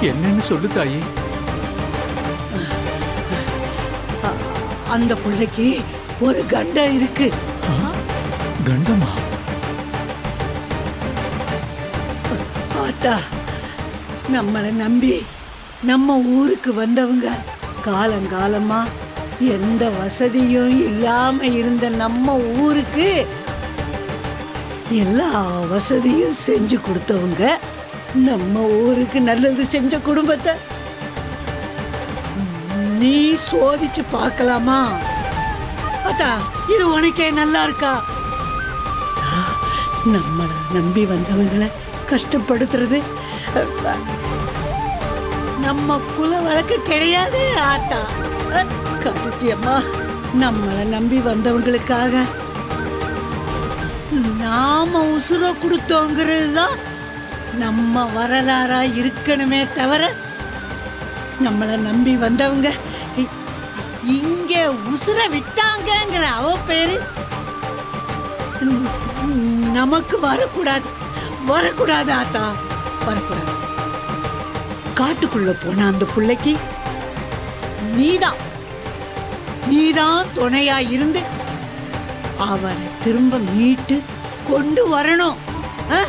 என்னன்னு சொல்லு தாயி. அந்த பிள்ளைக்கு ஒரு கண்டம் இருக்கு. கண்டமா? ஆத்தா நம்மளை நம்பி நம்ம ஊருக்கு வந்தவங்க காலங்காலமா எந்த வசதியும் இல்லாம இருந்த நம்ம ஊருக்கு எல்லா வசதியும் செஞ்சு கொடுத்தவங்க நம்ம ஊருக்கு நல்லது செஞ்ச குடும்பத்தை நீ சோதிச்சு பார்க்கலாமா? அத்தா இது உனக்கே நல்லா இருக்கா? நம்மளை நம்பி வந்தவங்களை கஷ்டப்படுத்துறது நம்ம குல வழக்கு கிடையாது ஆத்தா. கடிச்சியம்மா நம்மளை நம்பி வந்தவங்களுக்காக நாம உசுர கொடுத்தோங்கிறது தான் நம்ம வரலாறா இருக்கணுமே தவிர நம்மளை நம்பி வந்தவங்க இங்கே இங்க உசுர விட்டாங்கங்கிற அவ பேரு. நமக்கு வரக்கூடாது. வரக்கூடாது ஆத்தா வரக்கூடாது. காட்டுக்குள்ள போன அந்த பிள்ளைக்கு நீதான். நீதான் துணையா இருந்து அவனை திரும்ப மீட்டு கொண்டு வரணும். ஆ?